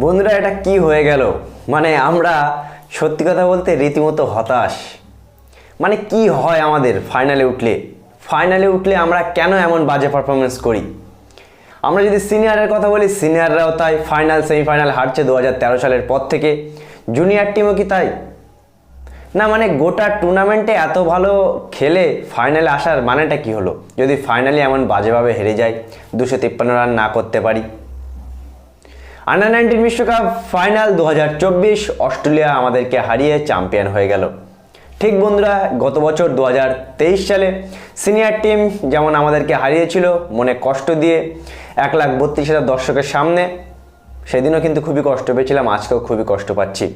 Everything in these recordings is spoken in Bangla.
বন্ধুরা, এটা কি হয়ে গেল? মানে আমরা সত্যি কথা বলতে রীতিমতো হতাশ। মানে কি হয় আমাদের ফাইনালে উঠলে? ফাইনালে উঠলে আমরা কেন এমন বাজে পারফরমেন্স করি? আমরা যদি সিনিয়রের কথা বলি, সিনিয়ররাও তাই ফাইনাল সেমিফাইনাল হারছে দু হাজার তেরো সালের পর থেকে। জুনিয়র টিমও কি তাই? না মানে গোটা টুর্নামেন্টে এত ভালো খেলে ফাইনালে আসার মানেটা কি হলো? যদি ফাইনালে এমন বাজেভাবে হেরে যায় দুশো তিপ্পান্ন রান না করতে পারি। আন্ডার নাইনটিন বিশ্বকাপ ফাইনাল দু হাজার চব্বিশ, অস্ট্রেলিয়া আমাদেরকে হারিয়ে চ্যাম্পিয়ন হয়ে গেল। ঠিক বন্ধুরা, গত বছর দু হাজার তেইশ সালে সিনিয়র টিম যেমন আমাদেরকে হারিয়েছিল মনে কষ্ট দিয়ে এক লাখ বত্রিশ হাজার দর্শকের সামনে, সেদিনও কিন্তু খুবই কষ্ট পেয়েছিলাম, আজকেও খুবই কষ্ট পাচ্ছি।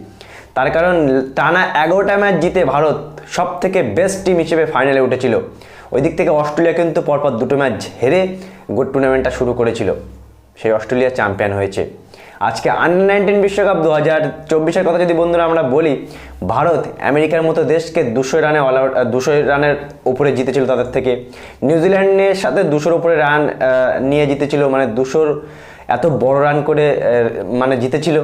তার কারণ টানা এগারোটা ম্যাচ জিতে ভারত সব থেকে বেস্ট টিম হিসেবে ফাইনালে উঠেছিল। ওই দিক থেকে অস্ট্রেলিয়া কিন্তু পরপর দুটো ম্যাচ হেরে গোট টুর্নামেন্টটা শুরু করেছিল। সেই অস্ট্রেলিয়া চ্যাম্পিয়ন হয়েছে। আজকে আন্ডার নাইনটিন বিশ্বকাপ দু হাজার চব্বিশের কথা যদি বন্ধুরা আমরা বলি, ভারত আমেরিকার মতো দেশকে দুশো রানে অল আউট দুশো রানের উপরে জিতেছিল তাদের থেকে। নিউজিল্যান্ডের সাথে দুশোর উপরে রান নিয়ে জিতেছিল মানে দুশোর এত বড় রান করে মানে জিতেছিল।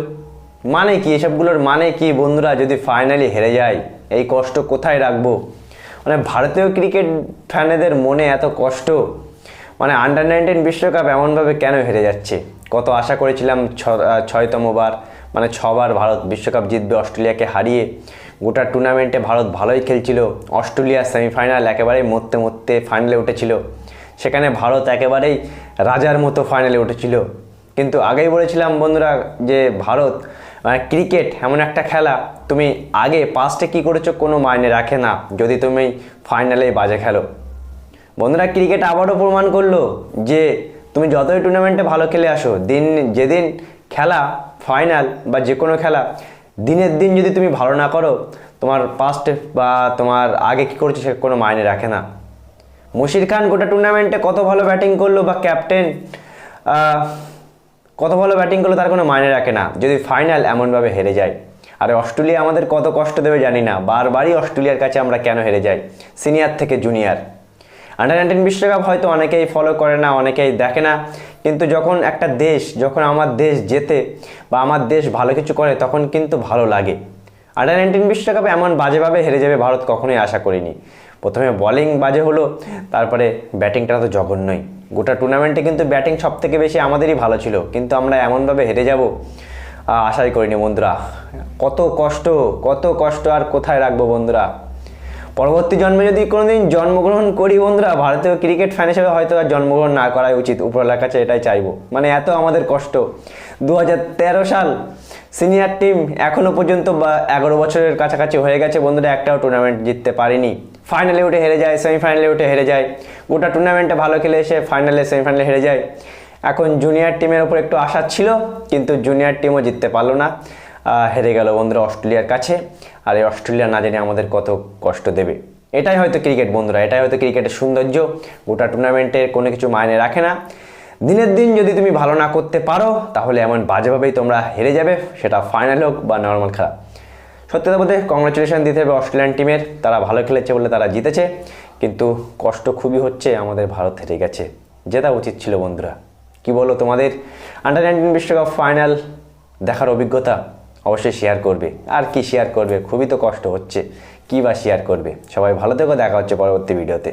মানে কি, এসবগুলোর মানে কি বন্ধুরা, যদি ফাইনালি হেরে যায় এই কষ্ট কোথায় রাখব? মানে ভারতীয় ক্রিকেট ফ্যানেদের মনে এত কষ্ট মানে আন্ডার নাইনটিন বিশ্বকাপ এমনভাবে কেন হেরে যাচ্ছে? কত আশা করেছিলাম ছয়তম বার মানে ছবার ভারত বিশ্বকাপ জিতবে অস্ট্রেলিয়াকে হারিয়ে। গোটা টুর্নামেন্টে ভারত ভালোই খেলছিল। অস্ট্রেলিয়া সেমিফাইনাল একেবারেই মরতে মরতে ফাইনালে উঠেছিল। সেখানে ভারত একেবারেই রাজার মতো ফাইনালে উঠেছিল। কিন্তু আগেই বলেছিলাম বন্ধুরা যে ভারত মানে ক্রিকেট এমন একটা খেলা, তুমি আগে পাস্টে কী করেছ কোনো মাইনে রাখে না, যদি তুমি ফাইনালেই বাজে খেলো। বন্ধুরা ক্রিকেট আবারও প্রমাণ করল যে তুমি যতই টুর্নামেন্টে ভালো খেলে আসো, দিন, যেদিন খেলা ফাইনাল বা যে কোনো খেলা, দিনের দিন যদি তুমি ভালো না করো, তোমার পাস্টে বা তোমার আগে কী করছ সে কোনো মাইনে রাখে না। মুশির খান গোটা টুর্নামেন্টে কত ভালো ব্যাটিং করল বা ক্যাপ্টেন কত ভালো ব্যাটিং করল তার কোনো মাইনে রাখে না, যদি ফাইনাল এমনভাবে হেরে যায়। আর অস্ট্রেলিয়া আমাদের কত কষ্ট দেবে জানি না, বারবারই অস্ট্রেলিয়ার কাছে আমরা কেন হেরে যাই সিনিয়র থেকে জুনিয়র আন্ডার নাইনটিন বিশ্বকাপ হয়তো অনেকেই ফলো করে না, অনেকেই দেখে না। কিন্তু যখন একটা দেশ, যখন আমার দেশ জেতে বা আমার দেশ ভালো কিছু করে, তখন কিন্তু ভালো লাগে। আন্ডার নাইনটিন বিশ্বকাপে এমন বাজেভাবে হেরে যাবে ভারত কখনোই আশা করিনি। প্রথমে বলিং বাজে হলো, তারপরে ব্যাটিংটা তো জঘন্যই। গোটা টুর্নামেন্টে কিন্তু ব্যাটিং সব থেকে বেশি আমাদেরই ভালো ছিল। কিন্তু আমরা এমনভাবে হেরে যাব আশাই করিনি বন্ধুরা। কত কষ্ট কত কষ্ট আর কোথায় রাখব বন্ধুরা? পরবর্তী জন্মে যদি কোনোদিন জন্মগ্রহণ করি বন্ধুরা, ভারতীয় ক্রিকেট ফ্যান হিসেবে হয়তো আর জন্মগ্রহণ না করাই উচিত, উপরওয়ালার কাছে এটাই চাইব। মানে এত আমাদের কষ্ট। দু হাজার তেরো সাল সিনিয়র টিম এখনও পর্যন্ত বা এগারো বছরের কাছাকাছি হয়ে গেছে বন্ধুরা, একটাও টুর্নামেন্ট জিততে পারিনি। ফাইনালে উঠে হেরে যায় সেমিফাইনালে উঠে হেরে যায়। গোটা টুর্নামেন্টে ভালো খেলে এসে ফাইনালে সেমিফাইনালে হেরে যায়। এখন জুনিয়র টিমের ওপর একটু আশা ছিল, কিন্তু জুনিয়র টিমও জিততে পারল না। হেরে গেল বন্ধুরা অস্ট্রেলিয়ার কাছে। আর এই অস্ট্রেলিয়া না জেনে আমাদের কত কষ্ট দেবে। এটাই হয়তো ক্রিকেট বন্ধুরা, এটাই হয়তো ক্রিকেটের সৌন্দর্য। গোটা টুর্নামেন্টের কোনো কিছু মায়নে রাখে না। দিনের দিন যদি তুমি ভালো না করতে পারো, তাহলে এমন বাজেভাবেই তোমরা হেরে যাবে। সেটা ফাইনাল হোক বা নর্মাল খেলা। সত্যি কথা বলতে কংগ্রেচুলেশন দিতে হবে অস্ট্রেলিয়ান টিমের তারা ভালো খেলেছে বলে তারা জিতেছে। কিন্তু কষ্ট খুবই হচ্ছে, আমাদের ভারত হেরে গেছে। জেতা উচিত ছিল বন্ধুরা। কি বলো তোমাদের? আন্ডার নাইনটিন বিশ্বকাপ ফাইনাল দেখার অভিজ্ঞতা? অবশ্যই শেয়ার করবে। আর কি শেয়ার করবে? খুবই তো কষ্ট হচ্ছে। কী বা শেয়ার করবে? সবাই ভালো থেকো, দেখা হচ্ছে পরবর্তী ভিডিওতে